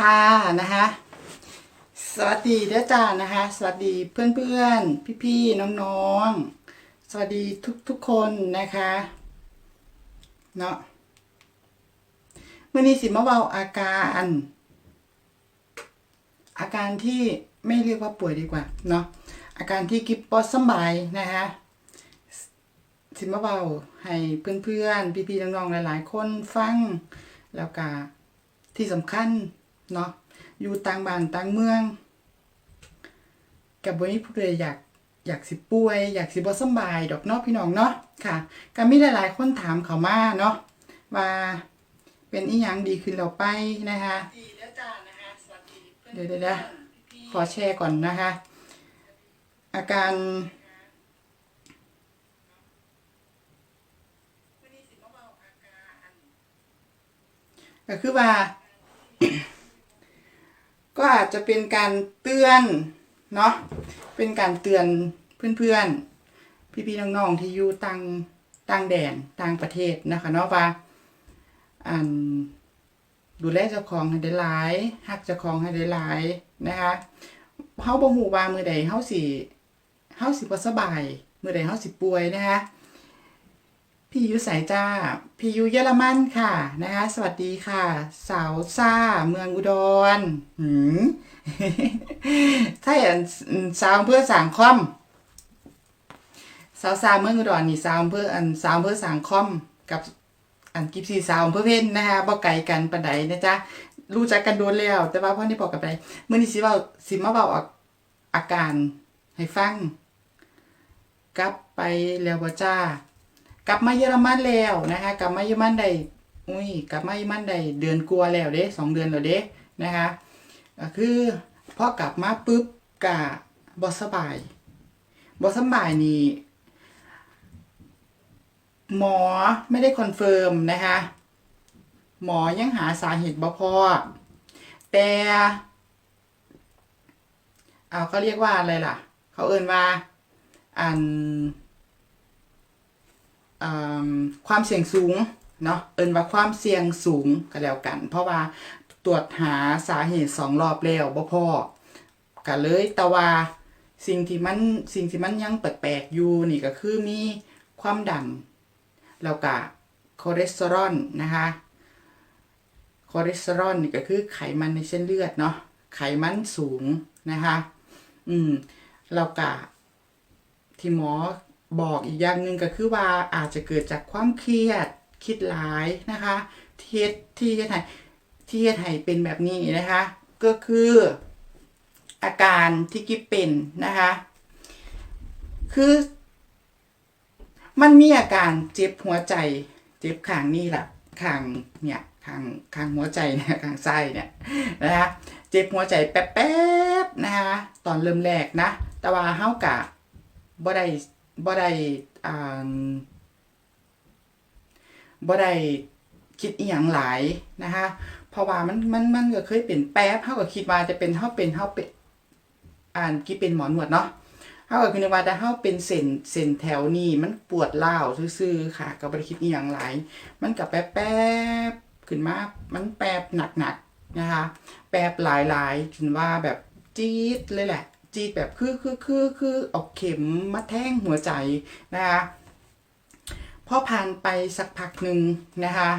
ค่ะนะคะสวัสดีเด้อจ้านะคะ สวัสดีเพื่อนๆพี่ๆน้องๆ สวัสดีทุกๆคนนะคะเนาะเมื่อนี้สิมาเบาอาการ อาการที่ไม่เรียกว่าป่วยดีกว่าเนาะอาการที่กิบปอสบายนะคะสิมาเบาให้เพื่อนๆพี่ๆน้องๆหลาย ๆ คนฟังแล้วก็ที่สำคัญ เนาะอยู่ต่างบ้านต่างเมืองกับวันนี้ผู้ใดอยากอยากสิป่วย อยากสิบ่สบายดอกเนาะพี่น้องเนาะค่ะก็มีหลายๆคนถามเขามาเนาะว่าเป็นอีหยังดีขึ้นเราไปนะคะเดี๋ยวเดี๋ยวเดี๋ยวขอแชร์ก่อนนะคะ อาการก็คือว่า ก็อาจจะเป็นการเตือนเนาะเป็นการเตือนเพื่อนๆ พี่ๆน้องๆที่อยู่ต่างต่างแดนต่างประเทศนะคะเนาะว่าอันดูแลเจ้าของให้ได้หลายฮักเจ้าของให้ได้หลายนะคะเฮาบ่ฮู้ว่ามื้อใดเฮาสิเฮาสิบ่สบายมื้อใดเฮาสิป่วยนะคะ พี่ยุสายจ้า พี่ยุเยอรมันค่ะนะคะ สวัสดีค่ะ สาวซ่า เมืองอุดรหืมใช่อันสาวอำเพื่อสางคอม สาวซาเมืองอุดรนี่สาวอำเพื่ออันสาวอำเพื่อสางคอม กับอันกิฟซีสาวอำเพื่อเพนนะคะบ่ไกลกันปานใดนะจ๊ะรู้จักกันโดนแล้ว แต่ว่าพ่อนี่บอกกับไปเมื่อนี้สิเว้าสิมาเว้าอาอาการให้ฟัง กลับไปแล้วบ่จ้า กลับมาเยอรมันแล้วนะคะ กลับมาเยอรมันได้อุ้ยกลับมาเยอรมันได้เดือนกลัวแล้วเด้สองเดือนแล้วเด้นะคะคือพอกลับมาปุ๊บกะบอสบายบอสบายนี่หมอไม่ได้คอนเฟิร์มนะคะหมอยังหาสาเหตุบ่พอแต่เอาเขาเรียกว่าอะไรล่ะ เขาเอ่นว่าอัน ความเสี่ยงสูงเนาะเอินว่าความเสี่ยงสูงก็แล้วกัน เพราะว่าตรวจหาสาเหตุสองรอบแล้วบ่พอก็เลยแต่ว่าสิ่งที่มันสิ่งที่มันยังแปลกๆอยู่นี่ก็คือมีความดันแล้วก็คอเลสเตอรอลนะคะคอเลสเตอรอลนี่ก็คือไขมันในเส้นเลือดเนาะไขมันสูงนะคะ อืมแล้วก็ที่หมอ บอกอีกอย่างหนึ่งก็คือว่าอาจจะเกิดจากความเครียดคิดหลายนะคะที่เฮ็ดที่เฮ็ดให้ที่เฮ็ดให้เป็นแบบนี้นะคะ ก็คืออาการที่กิ๊บเป็นนะคะ คือมันมีอาการเจ็บหัวใจ เจ็บข้างนี่แหละข้างเนี่ยข้างข้างหัวใจเนี่ยข้างไส้เนี่ยนะคะเจ็บหัวใจแป๊บๆนะคะตอนเริ่มแรกนะ แต่ว่าเฮากะบ่ได้ บ่ได้อ่าบ่ได้คิดอีหยังหลายนะคะเพราะว่ามันมันมันก็เคยเป็นแป๊บเฮาก็คิดว่าจะเป็นเฮาเป็นเฮาเป็นอ่านกี่เป็นหมอนวดเนาะเฮาก็คิดว่าแต่เฮาเป็นเส้นเส้นแถวนี้มันปวดร้าวซื่อๆค่ะก็บ่ได้คิดอีหยังหลาย มันก็แป๊บๆขึ้นมามันแป๊บหนักๆนะคะ แป๊บหลายๆจนว่าแบบจี๊ดเลยแหละ จีดแบบคือคือคือคือเออกเข็มมาแท่งหัวใจนะคะพอผ่านไปสักพักหนึ่งนะคะ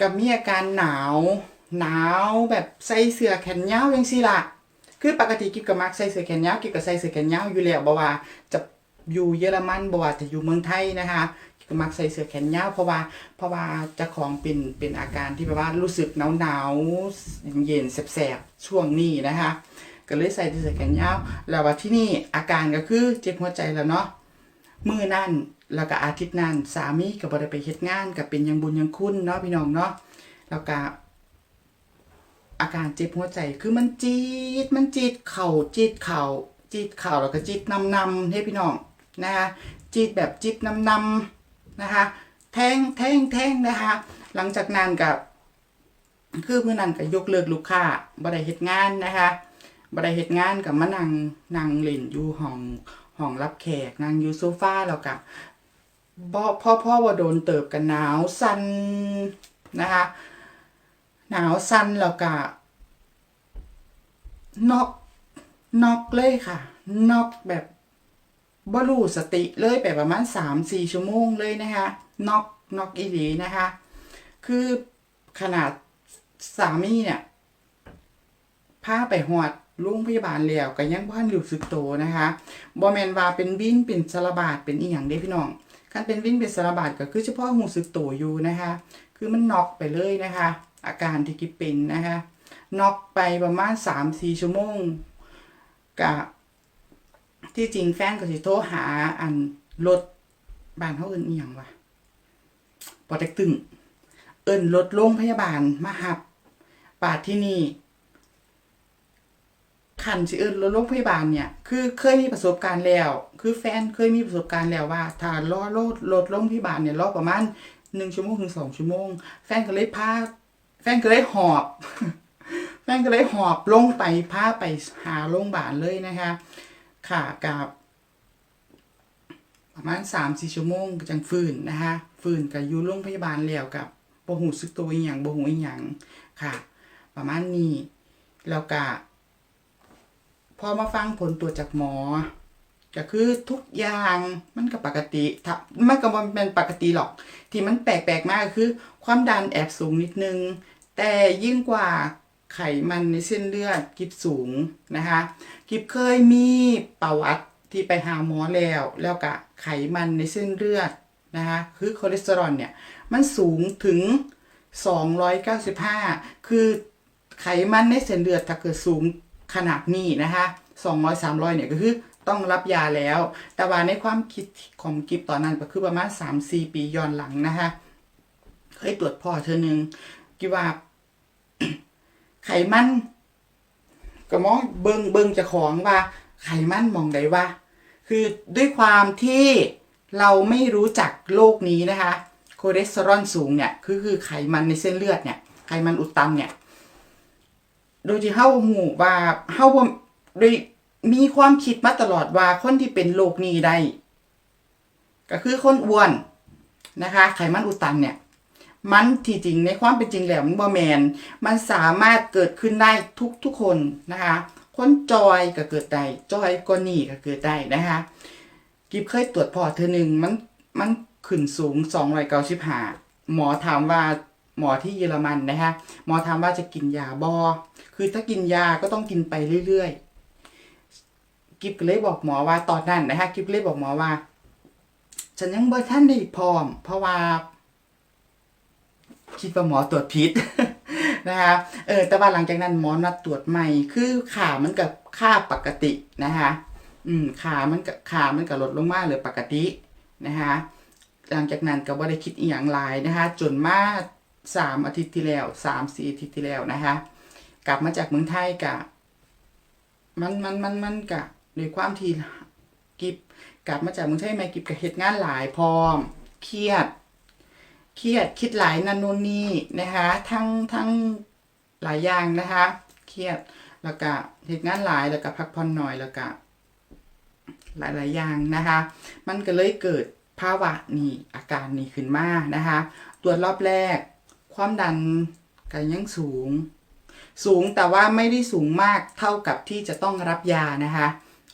ก็มีอาการหนาวหนาวแบบใส่เสื้อแขนยาวยังสิละคือปกติกิ๊บก็มักใส่เสื้อแขนยาวกิ๊บก็ใส่เสื้อแขนยาวอยู่แล้วบ่ว่าจะอยู่เยอรมันบ่ว่าจะอยู่เมืองไทยนะคะกิ๊บก็มักใส่เสื้อแขนยาวเพราะว่าเพราะว่าจะของเป็นเป็นอาการที่แบบว่ารู้สึกหนาวหนาวเย็นแสบๆช่วงนี้นะคะ ก็เลยใส่เสื้อแขนยาวแล้วว่าที่นี่อาการก็คือเจ็บหัวใจแล้วเนาะมือนั่นแล้วก็อาทิตย์นั้นสามีก็บ่ได้ไปเฮ็ดงานก็เป็นยังบุญยังคุณเนาะพี่น้องเนาะแล้วก็อาการเจ็บหัวใจคือมันจีดมันจีดเข่าจีดเข่าจีดเข่าแล้วก็จีดนำนำให้พี่น้องนะคะจีดแบบจีดนำนำนะคะแทงแทงแทงนะคะหลังจากนั้นกับคือเมื้อนั้นก็ยกเลิกลูกค้าบ่ได้เฮ็ดงานนะคะ บ่ได้เฮ็ดงานก็มานั่งนั่งเล่นอยู่ห้องห้องรับแขกนั่งอยู่โซฟาแล้วก็บ่พ่อพ่อว่าโดนเติบกันหนาวสั่นนะคะหนาวสั่นแล้วก็นอกนอกเลยค่ะนอกแบบบ่รู้สติเลยไปประมาณสามสี่ชั่วโมงเลยนะคะนอกนอกอีหลีนะคะ คือขนาดสามีเนี่ยพาไปหอด โรงพยาบาลแล้วก็ยังบ่ทันรู้สึกโตนะคะบ่แมนว่าเป็นวินเป็นสารบาดเป็นอีหยังเด้พี่น้องคันเป็นวินเป็นสารบาดก็คือเฉพาะหูสึกโตอยู่นะคะ คือมันน็อกไปเลยนะคะ อาการที่กิบเป็นนะคะน็อกไปประมาณสามสี่ชั่วโมงกับที่จริงแฟนก็สิโทรหาอันรถบ้านเขาเอินอีหยังวะปอเต็กตึงเอิ่นรถโรงพยาบาลมาหับปาดที่นี่ คันสิเอินรถโรงพยาบาลเนี่ย คือเคยมีประสบการณ์แล้ว คือแฟนเคยมีประสบการณ์แล้วว่า ถ้ารอรถรถโรงพยาบาลเนี่ยรอประมาณหนึ่งชั่วโมงถึงสองชั่วโมง แฟนก็เลยพาแฟนก็เลยหอบ แฟนก็เลยหอบลงไปพาไปหาโรงพยาบาลเลยนะคะค่ะกับประมาณสามสี่ชั่วโมงจังฟื้นนะคะฟื้นกับอยู่โรงพยาบาลแล้วกับบ่หูสึกตัวอีหยังบ่หูอีหยังค่ะ ประมาณนี้แล้วก็ พอมาฟังผลตรวจจากหมอ ก็คือทุกอย่างมันก็ปกติถ้ามันก็บ่เป็นปกติหรอก ที่มันแปลกๆมากก็คือ ความดันแอบสูงนิดนึง แต่ยิ่งกว่าไขมันในเส้นเลือดกิบสูงนะคะกิบเคยมีประวัติที่ไปหาหมอแล้ว แล้วก็ไขมันในเส้นเลือดนะคะคือคอเลสเตอรอลเนี่ยมันสูงถึง 295 คือไขมันในเส้นเลือดถ้าเกิดสูง ขนาดนี้นะคะ200 300เนี่ยก็คือต้องรับยาแล้ว แต่ว่าในความคิดของกิฟตอนนั้นก็คือประมาณ 3-4 ปีย้อนหลังนะคะเคยตรวจพ่อเธอหนึ่งกิว่า ไขมันก็มองเบิงเบิงจะของว่า ไขมันมองได้ว่า คือด้วยความที่เราไม่รู้จักโรคนี้นะคะคอเลสเตอรอลสูงเนี่ยคือคือไขมันในเส้นเลือดเนี่ยไขมันอุดตันเนี่ย โดยที่เฮาหูว่าเฮาบ่โดยมีความคิดมาตลอดว่าคนที่เป็นโรคนี้ได้ ก็คือคนอ้วนนะคะ ไขมันอุดตันเนี่ย มันที่จริงในความเป็นจริงแล้วมันบ่แมน มันสามารถเกิดขึ้นได้ทุกทุกคนนะคะ คนจอยก็เกิดได้ จอยก็นี่ก็เกิดได้นะคะ กิฟเคยตรวจพอเธอหนึ่งมันมันขึ้นสูง295หมอถามว่า หมอที่เยอรมันนะคะหมอถามว่าจะกินยาบอคือถ้ากินยาก็ต้องกินไปเรื่อยๆกิฟก็เลยบอกหมอว่าตอนนั้นนะคะกิฟเลยบอกหมอว่า ฉันยังบ่ท่านได้พร้อม เพราะว่า คิดว่าหมอตรวจพิษนะคะเออแต่ว่าหลังจากนั้นหมอนัดตรวจใหม่ คือขามันกับค่าปกตินะคะอืมขามันกับขามันกับลดลงมากเลือปกตินะคะหลังจากนั้นก็บ่ได้คิดอีหยังหลายนะคะจนมา สามอาทิตย์ที่แล้วสามสี่อาทิตย์ที่แล้วนะคะกลับมาจากเมืองไทยกะมันมันมันมันกะด้วยความที่กิบกลับมาจากเมืองไทยแม่กิบกับเหตุงานหลายพร้อม เครียด เครียดคิดหลายนันนนนี่นะคะทั้งทั้งหลายอย่างนะคะเครียดแล้วก็เหตุงานหลายแล้วก็พักผ่อนหน่อยแล้วก็หลายหลายๆอย่างนะคะ มันก็เลยเกิดภาวะนี่อาการนี้ขึ้นมานะคะ ตรวจรอบแรก ความดันก็ยังสูง สูงแต่ว่าไม่ได้สูงมากเท่ากับที่จะต้องรับยานะคะ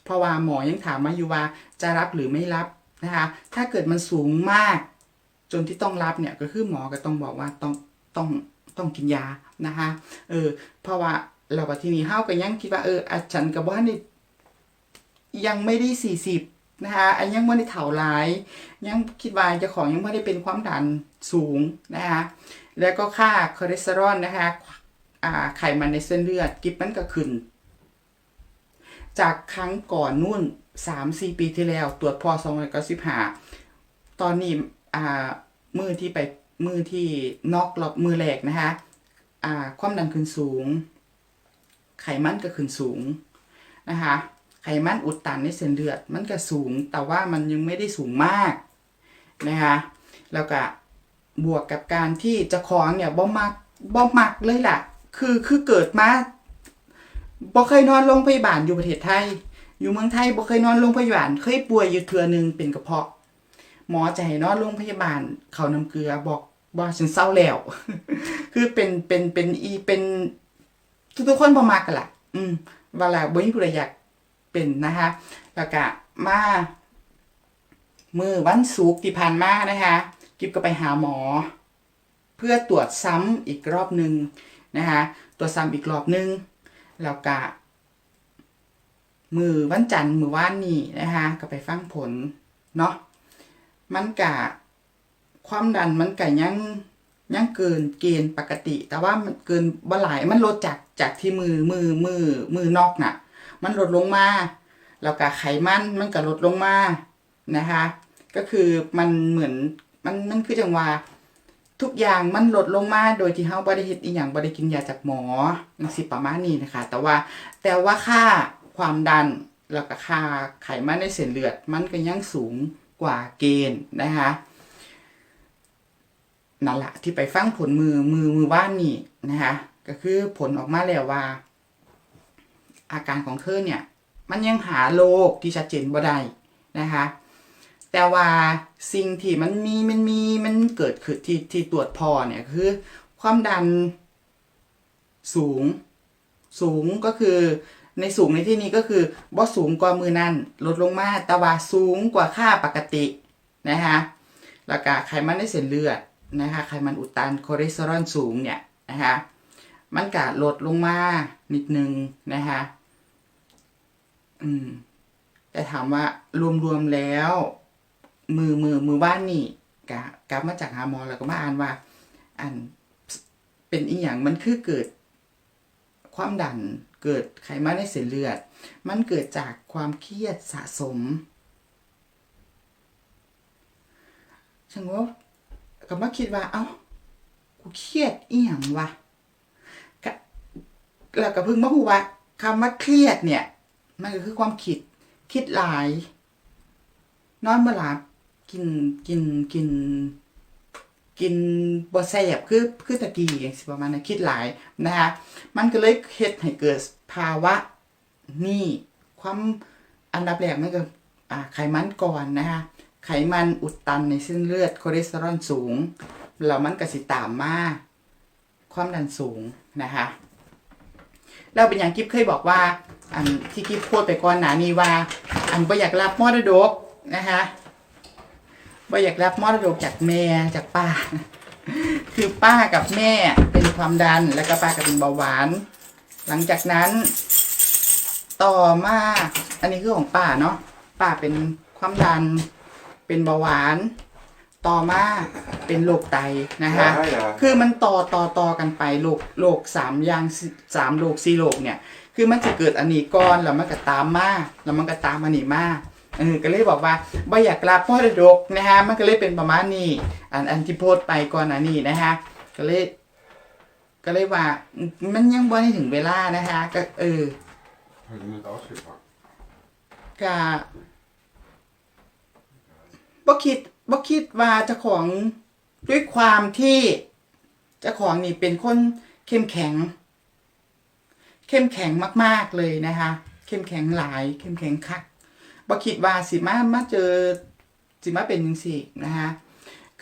เพราะว่าหมอยังถามมาอยู่ว่าจะรับหรือไม่รับนะคะ ถ้าเกิดมันสูงมาก จนที่ต้องรับเนี่ยก็คือหมอก็ต้องบอกว่าต้องต้องต้องกินยานะคะเออเพราะว่าเราก็ทีนี้เฮาก็ยังคิดว่าเอออาฉันกับว่านี่ยังไม่ได้สี่สิบนะคะอันยังไม่ได้เถาหลาย ยังคิดว่าจ้าของยังไม่ได้เป็นความดันสูงนะคะ แล้วก็ค่าคอเลสเตอรอลนะคะไขมันในเส้นเลือดกิบมันก็ขึ้น จากครั้งก่อนนู่นสามสี่ปีที่แล้วตรวจพอสองร้อยเก้าสิบห้าตอนนี้มือที่ไปมือที่นอกรอบมือแรกนะคะความดันขึ้นสูง ไขมันก็ขึ้นสูงนะคะไขมันอุดตันในเส้นเลือดมันก็สูง แต่ว่ามันยังไม่ได้สูงมากนะคะแล้วก็ บวกกับการที่จะคองเนี่ยบ่มักบ่มักเลยล่ะ คือคือเกิดมาบ่เคยนอนโรงพยาบาลอยู่ประเทศไทย อยู่เมืองไทยบ่เคยนอนโรงพยาบาล เคยป่วยอยู่เทื่อหนึงเป็นกระเพาะ หมอจะให้นอนโรงพยาบาล เขาน้ำเกลือบอกว่าฉันเศร้าแล้ว คือเป็นเป็นเป็นอีเป็น ทุกๆคนบ่มักกันล่ะอืมเวลาบ่มีผู้ใดอยากเป็นนะคะแล้วก็มามือวันศุกร์ที่ผ่านมานะคะ กิฟก็ไปหาหมอ เพื่อตรวจซ้ำอีกรอบหนึ่งนะคะตรวจซ้ำอีกรอบหนึ่งแล้วก็มือวันจันทร์มือว่านนี่นะคะก็ไปฟังผลเนาะมันกะความดันมันกะยังยังเกินเกณฑ์ปกติ แต่ว่ามันเกินบ่หลายมันลดจากจากที่มือมือมือมือนอกน่ะ มันลดลงมาแล้วก็ไขมันมันก็ลดลงมานะคะ ก็คือมันเหมือน มันมันคือจังว่า ทุกอย่างมันลดลงมาโดยที่เฮาบ่ได้เฮ็ดอีหยังบ่ได้กินยาจากหมอจังซี่ประมาณนี้นะคะ แต่ว่าแต่ว่าค่าความดันแล้วก็ค่าไขมันในเส้นเลือด มันก็ยังสูงกว่าเกณฑ์นะคะนั่นแหละที่ไปฟังผลมือมือมือว่านนี่นะคะก็คือผลออกมาแล้วว่า อาการของเธอเนี่ย มันยังหาโรคที่ชัดเจนบ่ได้นะคะ แต่ว่าสิ่งที่มันมีมันมีมันเกิดขึ้นที่ที่ตรวจพอเนี่ยคือ ความดันสูง สูงก็คือในสูงในที่นี้ก็คือบ่สูงกว่ามือนั่นลดลงมาแต่ว่าสูงกว่าค่าปกตินะคะแล้วก็ไขมันในเส้นเลือดนะคะไขมันอุดตันคอเลสเตอรอลสูงเนี่ยนะคะมันก็ลดลงมานิดนึงนะคะอืมแต่ถามว่ารวมๆแล้ว มือมือมือบ้านนี่กะกลับมาจากหาหมอแล้วก็มาอ่านว่าอันเป็นอีหยังมันคือเกิดความดันเกิดไขมันในเส้นเลือด มันเกิดจากความเครียดสะสมฉันก็ก็มาคิดว่า เอ้ากูเครียดอีหยังวะก็แล้วก็เพิ่งมาพูว่าคำว่าเครียดเนี่ย มันก็คือความคิดคิดหลาย นอนบ่หลับ กินกินกิน กินบ่แซ่บคือคือตะกี้อย่างสิประมาณนั้นคิดหลายนะคะมันก็เลยเฮ็ดให้เกิดภาวะนี่ความอันดับแรกมันก็อ่าไขมันก่อนนะคะไขมันอุดตันในเส้นเลือดคอเลสเตอรอลสูงแล้วมันก็สิตามมาความดันสูงนะคะแล้วเป็นอย่างกิฟเคยบอกว่า อันที่กิฟพูดไปก่อนหนานี้ว่า อันบ่อยากรับมรดกนะคะ บ่อยากรับมรดกจากแม่จากป้า คือป้ากับแม่เป็นความดันแล้วก็ป้าก็เป็นเบาหวาน หลังจากนั้น ต่อมาอันนี้คือของป้าเนาะป้าเป็นความดัน เป็นเบาหวาน ต่อมาเป็นโรคไตนะคะ Ja, ja. คือมันต่อต่อต่อกันไปโรคโรคสามอย่างสิสามโรคสี่โรคเนี่ย คือมันจะเกิดอันนี้ก่อนแล้วมันก็ตามมาแล้วมันก็ตามอันนี้มา เออก็เลยบอกว่าบ่อยากรับพ่อดกนะฮะมันก็เลยเป็นประมาณนี้ อันอันที่โพสต์ไปก่อนอันนี้นะฮะก็เลย ก็เลยว่า มันยังบ่ได้ถึงเวลานะฮะก็เออ Har du något avslutat? กะบ่คิดบ่คิดว่าเจ้าของด้วยความที่เจ้าของนี่เป็นคนเข้มแข็ง เข้มแข็งมาก ๆเลยนะคะ เข้มแข็งหลาย เข้มแข็งคัก บ่คิดว่าสิมามาเจอสิมาเป็นจังซี่นะคะ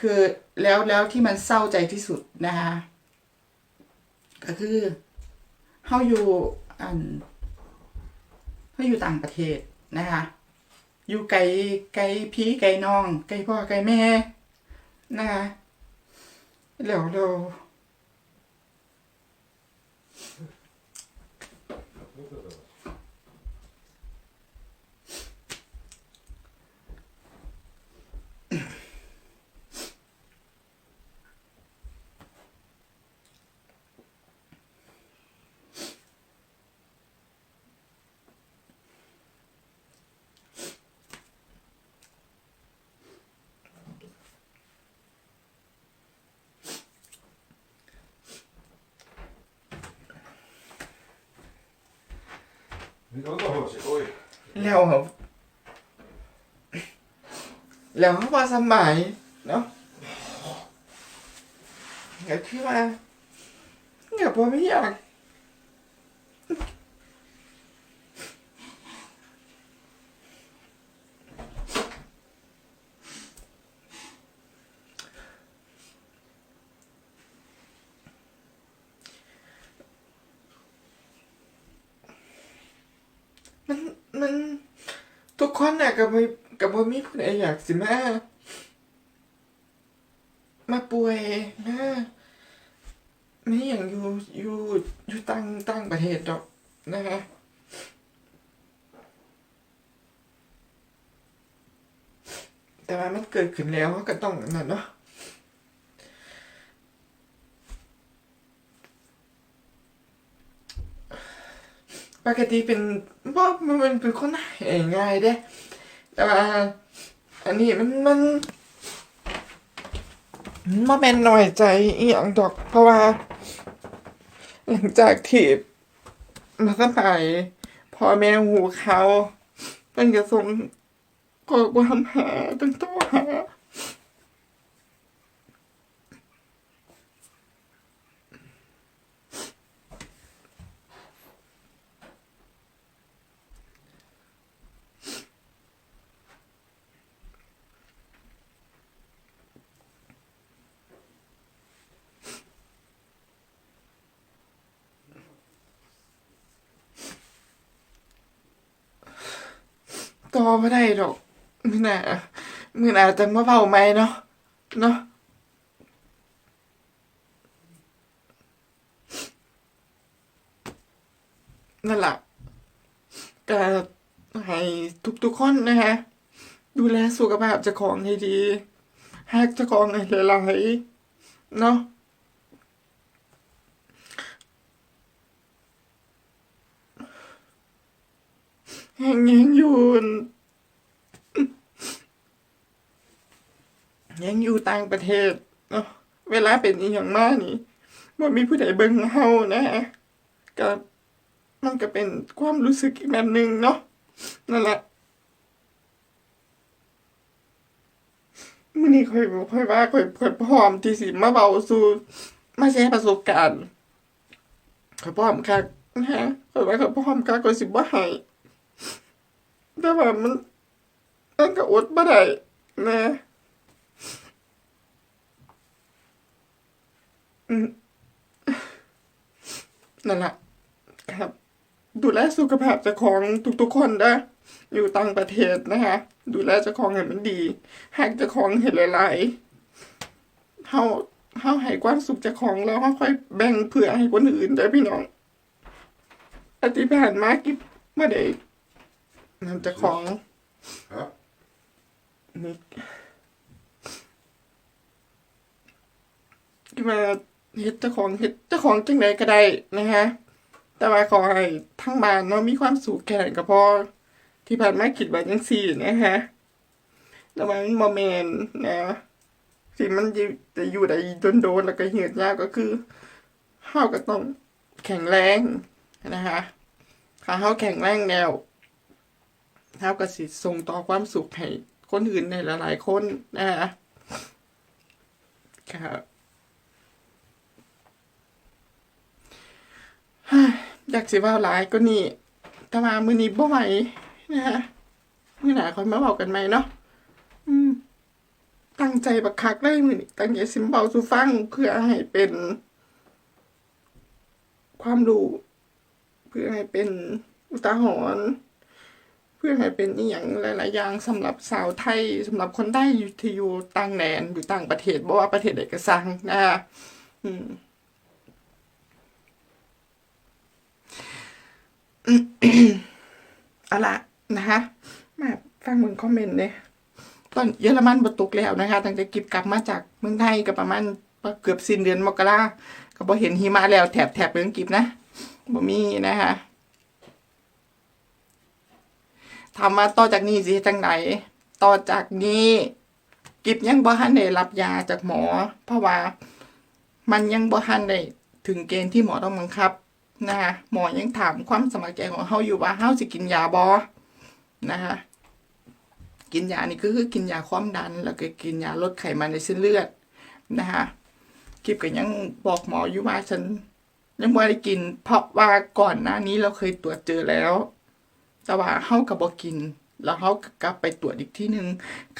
คือแล้วแล้วที่มันเศร้าใจที่สุดนะคะก็คือเฮาอยู่อันเขาอยู่ต่างประเทศนะคะอยู่ไกลไกลพี่ไกลน้องไกลพ่อไกลแม่นะคะแล้วเรา Oi. แล้วครับแล้วเขาพอสมัยเนาะก็คือว่าเนี่ยพอไม่อยาก มันมันทุกค น่ะกับกับบ่มีผู้ใดอยากสิมามาป่วยนะไม่อย่างอยู่อยู่อยู่ตั้งตั้งประเทศดอกนะฮะแต่ว่ามันเกิดขึ้นแล้วก็ต้องนั่นเนาะ ปกติเป็นบ่มันมันเป็นคนหายง่ายเด้แต่ว่าอันนี้มันมันมันบ่แม่นน้อยใจอีหยังดอกเพราะว่า หลังจากที่มาสบายพ่อแม่หูเขามันก็ส่งข้อความหาตั้งโทรหา ต่ อไม่ได้ดอกมือหนามือหนาจะมาเบาไหมเนาะเนาะนั่นแหละก็ให้ทุกๆคนนะฮะ ดูแลสุขภาพเจ้าของให้ดีหักเจ้าของให้หลายๆเนาะ แห่ง ยังอยู่ ยังอยู่ต่างประเทศเนาะเวลาเป็นอีหยังมากนี่ว่ามีผู้ใดเบิ่งเฮานะก็มันก็เป็นความรู้สึกอีกแบบหนึ่งเนาะนั่นแหละมื่อนี้ค่อยค่อยว่าค่อยค่อยพร้อมที่สิมาเบาสู่มาแชร์ประสบการณ์ค่อยพร้อมค่ะนะฮะค่อยว่าค่อยพร้อมค่ะก็สิบ่ให้ แต่ว่ามันมันก็อดบ่ได้นะอืมนั่นแหละครับ ดูแลสุขภาพเจ้าของทุกๆคนนะอยู่ต่างประเทศนะคะ ดูแลเจ้าของให้มันดีหากเจ้าของเห็นหลายๆเฮาเฮาให้ความสุขเจ้าของแล้วเฮาค่อยแบ่งเผื่อให้คนอื่นเด้พี่น้องอธิผ่านมากิบบ่ได้ นั่นเจ้าของ Ja. นี่ที่มาเฮ็ดเจ้าของเฮ็ดเจ้าของจังไดก็ได้นะฮะ แต่ว่าขอให้ทั้งบ้านเนาะมีความสุขแค่นั้นก็พอที่ผ่านมาคิดว่าจังซี่นะฮะแต่ว่ามันบ่แม่นนะที่มันอยู่จะอยู่ได้โดนๆแล้วก็เหือดยากก็คือเฮาก็ต้องแข็งแรงนะคะถ้าเฮาแข็งแรงแล้ว เท่ากับสิส่งต่อความสุขให้คนอื่นในหลายๆคนนะฮะครับอยากสิเว่าหลายก็นี่แต่ว่ามือนี้บ่ไหวนะฮะมือหนาคอยมาบอกกันไหมเนาะอืม ตั้งใจบักคักเลยมือนี้ตั้งใจสิมเบาสูฟังเพื่อให้เป็น ความรู้เพื่อให้เป็นอุทาหรณ์ พื่อให้เป็นอีหยังหลายๆอย่างสำหรับสาวไทยสำหรับคนไทยอยู่ที่อยู่ต่างแดนอยู่ต่างประเทศบ่ว่าประเทศใดก็สั่งนะอืมเอาละนะคะมาฟังมึงคอมเมนต์เนี่ยตอนเยอรมันบตกแล้วนะคะ ตั้งแต่กิบกลับมาจากเมืองไทยก็ประมาณเกือบสิ้นเดือนมกราก็บ่เห็นหิมะแล้วแถบแถบเมืองกิบนะบ่มีนะคะ ถามว่าต่อจากนี้สิจังไหนต่อจากนี้ กิบยังบ่ทันได้รับยาจากหมอ เพราะว่า มันยังบ่ทันได้ถึงเกณฑ์ที่หมอต้องบังคับนะคะหมอยังถามความสมัครใจของเฮาอยู่ว่าเฮาสิกินยาบ่นะคะกินยานี่ก็คือกินยาความดัน แล้วก็กินยาลดไขมันในเส้นเลือดนะคะกิบก็ยังบอกหมออยู่ว่าฉันยังบ่ได้กินเพราะว่าก่อนหน้านี้เราเคยตรวจเจอแล้ว แต่ว่าเฮากับบ่กิน แล้วเฮาก็กลับไปตรวจอีกที่หนึ่ง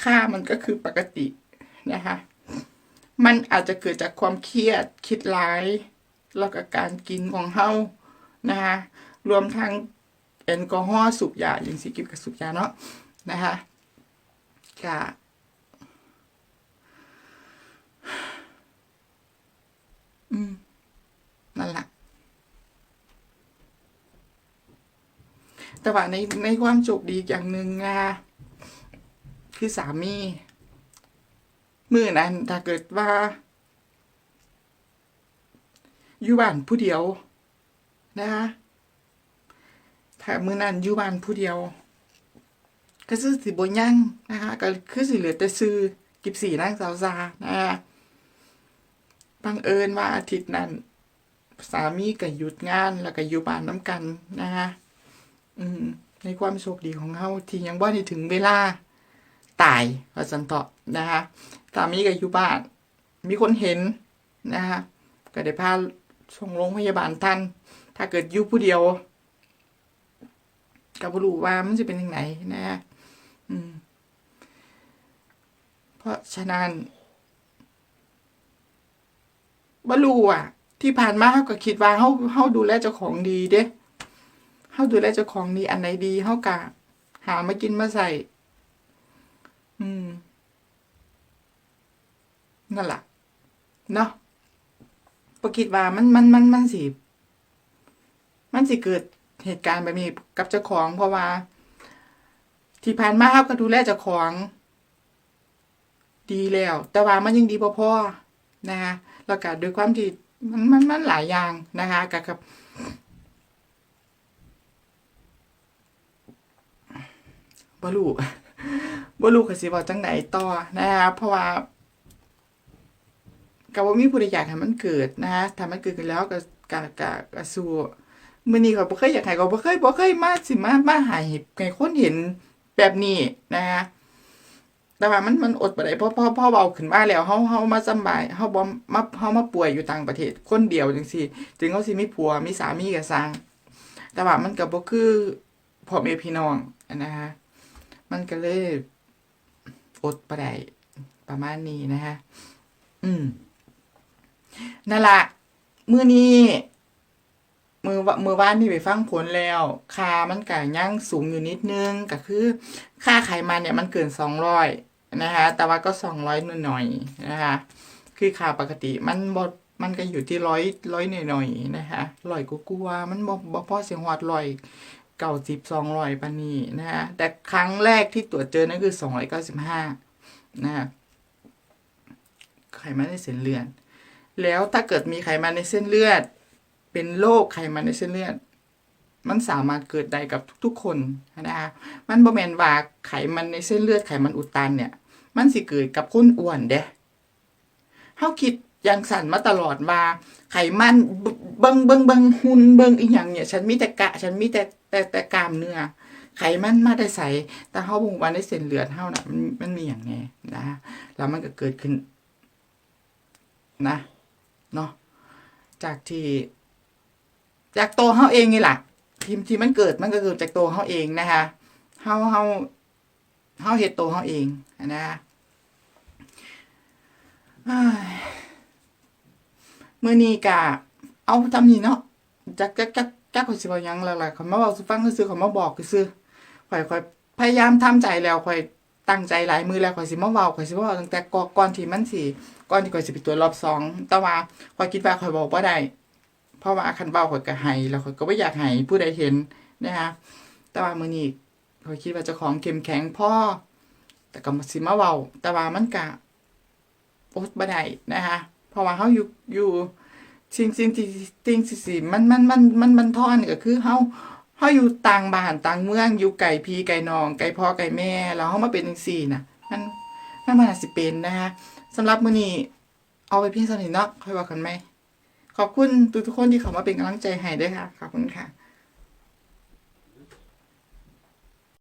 ค่ามันก็คือปกตินะคะ มันอาจจะเกิดจากความเครียดคิดร้าย แล้วก็การกินของเฮานะคะรวมทั้งแอลกอฮอล์สูบยาอย่างสิกิบกับสูบยาเนาะนะคะกะอืมนั่นแหละ แต่ว่าในในความโชคดีอย่างหนึ่งนะคะคือสามีมือนั้นถ้าเกิดว่า อยู่บ้านผู้เดียว นะคะถ้ามือนั้นอยู่บ้านผู้เดียว ก็คือสิบยั่งนะคะก็คือสิเหลือแต่ซื้อกิบสีนั่งสาวซานะคะบังเอิญว่าอาทิตย์นั้น สามีก็หยุดงานแล้วก็อยู่บ้านน้ำกันนะคะ อืมในความโชคดีของเขาที่ยังว่าได้ถึงเวลาตายว่าสันเถาะนะคะสามีก็อยู่บ้าน มีคนเห็นนะคะก็ได้พาส่งโรงพยาบาลทันถ้าเกิดอยู่ผู้เดียวก็บ่รู้ว่ามันจะเป็นยังไงนะฮะอืม เพราะฉะนั้นบ่รู้อะ ที่ผ่านมาเขาก็คิดว่าเขาเขาดูแลเจ้าของดีเด้ เฮาดูแลเจ้าของดีอันไหนดีเฮากะหามากินมาใส่ อืม นั่นล่ะ เนาะบ่คิดว่ามันมันมันมันสิ มันสิเกิดเหตุการณ์แบบนี้กับเจ้าของ เพราะว่า ที่ผ่านมาเฮาก็ดูแลเจ้าของ ดีแล้ว แต่ว่ามันยังดีพอนะคะแล้วก็ด้วยความที่มันมันมันหลายอย่างนะคะกับกับ บ่รู้บ่รู้ก็สิเว้าจังไดต่อนะคะเพราะว่าก็บ่มีผู้ใดอยากให้มันเกิดนะคะถ้ามันเกิดขึ้นแล้วก็ก็ก็ก็สู้มื้อนี้ก็บ่เคยอยากให้ก็บ่เคยบ่เคยมาสิมามาหาให้ให้คนเห็นแบบนี้นะคะแต่ว่ามันมันอดบ่ได้เพราะพราะเพราะเว้าขึ้นมาแล้วเฮาเฮามาสบายเฮาบ่มาเฮามาป่วยอยู่ต่างประเทศ คนเดียวจังซี่ถึงเฮาสิมีผัวมีสามีก็สร้าง แต่ว่ามันก็บ่คือพ่อแม่พี่น้องนะคะ มันก็เลยอดประไดประมาณนี้นะคะอืม นั่นละมือนี้ มือมือว่านนี่ไปฟังผลแล้วค่ามันก็ยังสูงอยู่นิดนึง ก็คือ ค่าไขมันเนี่ยมันเกินสองร้อยนะคะ แต่ว่าก็สองร้อยหน่อยๆนะคะ คือค่าปกติมันบดมันก็อยู่ที่ร้อยร้อยหน่อยๆนะคะร้อยกลัวามันบ่บ่พอเสียงหอดร้อย เก้าสิบสองร้อยปานนี้นะฮะแต่ครั้งแรกที่ตรวจเจอนั่นคือสองร้อยเก้าสิบห้านะฮะไขมันในเส้นเลือด แล้วถ้าเกิดมีไขมันในเส้นเลือด เป็นโรคไขมันในเส้นเลือด มันสามารถเกิดได้กับทุก ๆ คนนะคะมันบ่แมนว่าไขมันในเส้นเลือดไขมันอุดตันเนี่ย มันสิเกิดกับคนอ้วนเด้เฮาคิดย่างสั่นมาตลอดว่าไขมันเบิงเบิงเบิงหุ่นเบิงอีหยังเนี่ย ฉันมีแต่กะ ฉันมีแต่ แต่แต่กล้ามเนื้อไขมันมาได้ใส่แต่เฮาบ่งว่าในเส้นเลือดเฮาน่ะมันมันมีอย่างแน่นะแล้วมันก็เกิดขึ้น นะเนาะจากที่จากตัวเฮาเองนี่แหละที่ที่มันเกิดมันก็เกิดจากตัวเฮาเองนะคะเฮาเฮาเฮาเฮ็ดตัวเฮาเองนะคะเมื้อนี้ก็เอาทำนี่เนาะจักจักจัก จักข่อยสิเว้าหยังแล้วล่ะเขามาเว้าสู่ฟังซื่อๆเขามาบอกซื่อๆข่อยข่อยพยายามทำใจแล้วข่อยตั้งใจหลายมือแล้วข่อยสิมาเว้าข่อยสิมาเว้าตั้งแต่ก่อนที่มันสิก่อนที่ข่อยสิไปตรวรอบสองแต่ว่าข่อยคิดว่าข่อยบอกบ่ได้เพราะว่าคันเว้าข่อยก็ให้แล้วข่อยก็บ่อยากให้ผู้ใดเห็นนะคะแต่ว่ามื้อนี้ข่อยคิดว่าเจ้าของเข้มแข็งพ่อแต่ก็สิมาเว้าแต่ว่ามันก็อดบ่ได้นะคะเพราะว่าเฮาอยู่อยู่ สิ่งสิ่งที่สิ่งสิสิมันมันมันมันมันทอนก็คือเฮาเฮาอยู่ต่างบ้านต่างเมืองอยู่ไก่พี่ไก่น้องไก่พ่อไก่แม่แล้วเฮามาเป็นจังซี่น่ะ มันมันมันอาจสิเป็นนะคะสำหรับมื้อนี้เอาไปเพียงเท่านี้เนาะค่อยว่ากันไหมขอบคุณทุกๆคนที่เข้ามาเป็นกำลังใจให้ด้วยค่ะ ขอบคุณค่ะ